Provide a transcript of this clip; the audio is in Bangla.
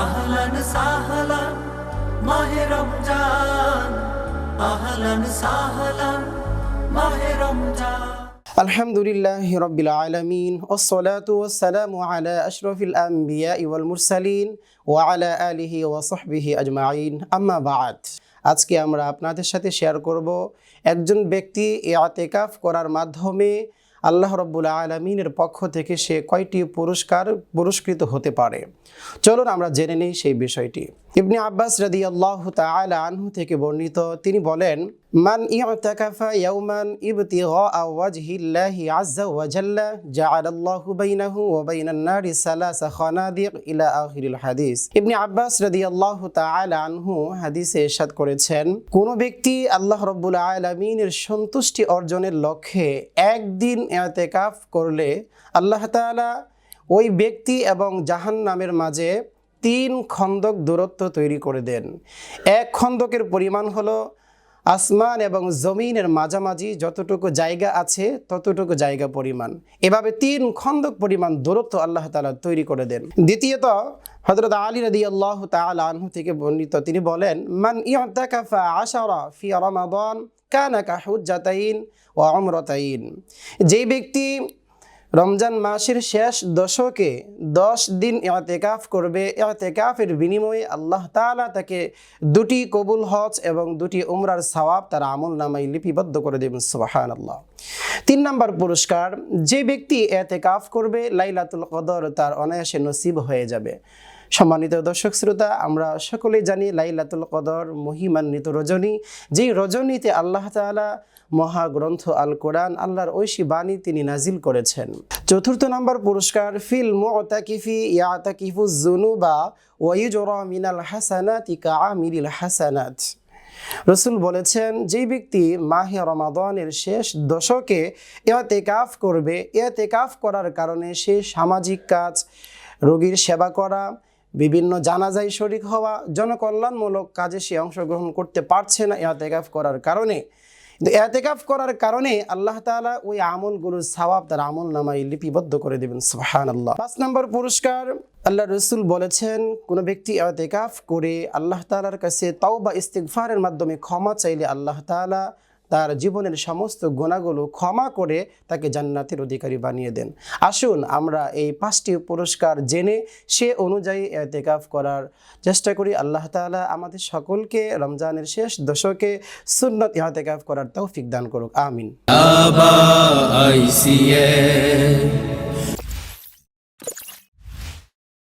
আহলান সাহলান মাহে রমজান। আহলান সাহলান মাহে রমজান। আলহামদুলিল্লাহ রবিল আলমিন ওসলাতাম আলা আশরফিল আম্বিয়া ও আলা আলিহি ওয়াসহবিহি আজমাইন। আম্মা আজকে আমরা আপনাদের সাথে শেয়ার করব একজন ব্যক্তি এ আতেকাফ করার মাধ্যমে আল্লাহ রব্বুল আলমিনের পক্ষ থেকে সে কয়টি পুরস্কার পুরস্কৃত হতে পারে? চলুন আমরা জেনে নিই সেই বিষয়টি। ইবনে আব্বাস রাদি আল্লাহ তাহ আনহু থেকে বর্ণিত তিনি বলেন মান ইয়তাকাফা ইয়াউমান ইবতিগা ওয়াজহিল্লাহি আযজা ওয়া জাল্লা জাআলাল্লাহু বাইনাহু ওয়া বাইনান নারি সালাসা খানাদিক ইলা আখিরিল হাদিস ইবনে আব্বাস রাদিয়াল্লাহু তাআলা আনহু হাদিসে ইরশাদ করেছেন, কোন ব্যক্তি আল্লাহ রাব্বুল আলামিনের সন্তুষ্টি অর্জনের লক্ষ্যে একদিন ইতিকাফ করলে আল্লাহ তাআলা ওই ব্যক্তি এবং জাহান্নামের মাঝে তিন খন্দক দূরত্ব তৈরি করে দেন। এক খন্দকের পরিমাণ হলো আসমান এবং জমিনের মাঝামাঝি যতটুকু জায়গা আছে, ততটুকু জায়গা পরিমাণ। এভাবে তিন খন্দক পরিমাণ দূরত্ব আল্লাহ তালা তৈরি করে দেন। দ্বিতীয়ত হজরত আলী রদি আল্লাহ আনহু থেকে বর্ণিত তিনি বলেন, মান ইয়াতাকাফা আশারা ফি রমাদান কানা কাহুজ্জাতাইন ও অমরতাইন যেই ব্যক্তি রমজান মাসের শেষ দশকে দশ দিন ইয়াতেকাফ করবে। ইয়াতেকাফের বিনিময়ে আল্লাহ তাআলা তাকে দুটি কবুল হজ এবং দুটি উমরার সওয়াব তার আমল নামাই লিপিবদ্ধ করে দেবেন সুবাহান আল্লাহ তিন নম্বর পুরস্কার, যে ব্যক্তি এতেকাফ করবে, লাইলাতুল কদর তার অনায়াসে নসিব হয়ে যাবে। সম্মানিত দর্শক শ্রোতা, আমরা সকলেই জানি লাইলাতুল কদর মহিমান্বিত রজনী। যেই রজনীতে আল্লাহ তাআলা মহাগ্রন্থ আল কোরআন আল্লাহর ঐশী বাণী তিনি নাজিল করেছেন। চতুর্থ নম্বর পুরস্কার, ফিল মুতাকিফি ইয়াতাকিফু জুনুবা ওয়াইজরা মিনাল হাসানাতি কাআমিলিল হাসানাত। রসুল বলেছেন যে ব্যক্তি মাহে রমাদানের শেষ দশকে ইয়াতেকাফ করবে ইয়াতেকাফ করার কারণে সে সামাজিক কাজ, রোগীর সেবা করা, বিভিন্ন জানাজাই শরিক হওয়া, জনকল্যাণমূলক কাজে সে অংশগ্রহণ করতে পারছে না ইয়াতেকাফ করার কারণে। কিন্তু এতেকাফ করার কারণে আল্লাহ তালা ওই আমলগুলোর সওয়াব তার আমল নামায় লিপিবদ্ধ করে দেবেন সোহান আল্লাহ পাঁচ নম্বর পুরস্কার, আল্লাহ রসুল বলেছেন, কোন ব্যক্তি এতেকাফ করে আল্লাহ তালার কাছে তাও বা ইস্তিকফারের মাধ্যমে ক্ষমা চাইলে আল্লাহ তাআলা তার জীবনের সমস্ত গোনাগুলো ক্ষমা করে তাকে জান্নাতের অধিকারী বানিয়ে দেন। আসুন আমরা এই পাঁচটি পুরস্কার জেনে সে অনুযায়ী এতেকাফ করার চেষ্টা করি। আল্লাহ তালা আমাদের সকলকে রমজানের শেষ দশকে সুন্নত ইহাতেকাফ করার তৌফিক দান করুক। আমিন।